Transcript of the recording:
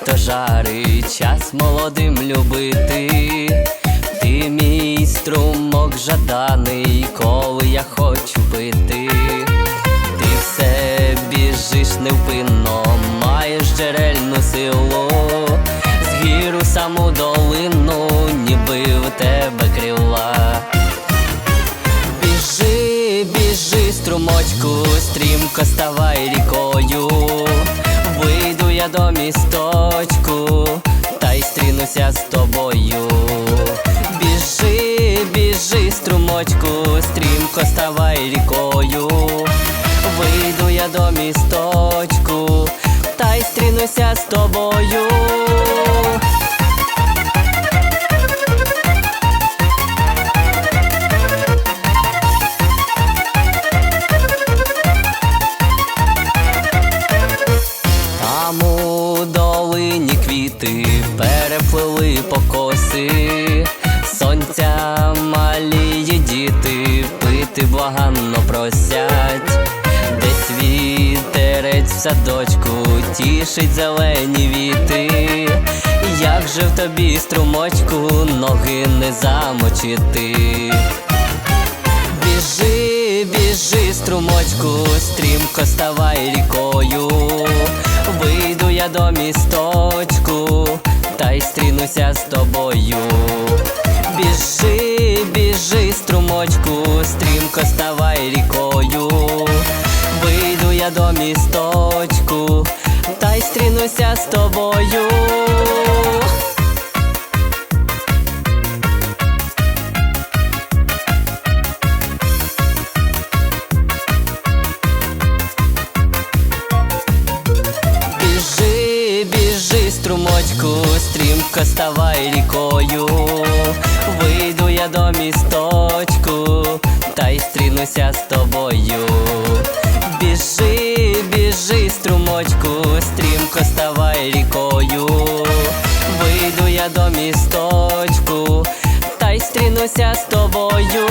місто жарить, час молодим любити, ти мій струмок жаданий, коли я хочу пити, ти все біжиш невпинно, маєш джерельну силу, з гіру саму долину, ніби в тебе крила. Біжи, біжи, струмочку, стрімко ставай рікою. Я до місточку, та й стрінуся з тобою. Біжи, біжи, струмочку, стрімко ставай рікою. Вийду я до місточку, та й стрінуся з тобою. Переплили покоси, сонця маліє діти, пити благанно просять, десь вітерець в садочку тішить зелені віти. Як же в тобі, струмочку, ноги не замочити? Біжи, біжи, струмочку, стрімко ставай рікою. Вийду я до місточку, й з тобою. Біжи, біжи, струмочку, стрімко ставай рікою. Вийду я до місточку, та й стрінуся з тобою. Струмочку, стрімко ставай рікою. Вийду я до місточку, та й стрінуся з тобою. Біжи, біжи, струмочку, стрімко ставай рікою. Вийду я до місточку, та й стрінуся з тобою.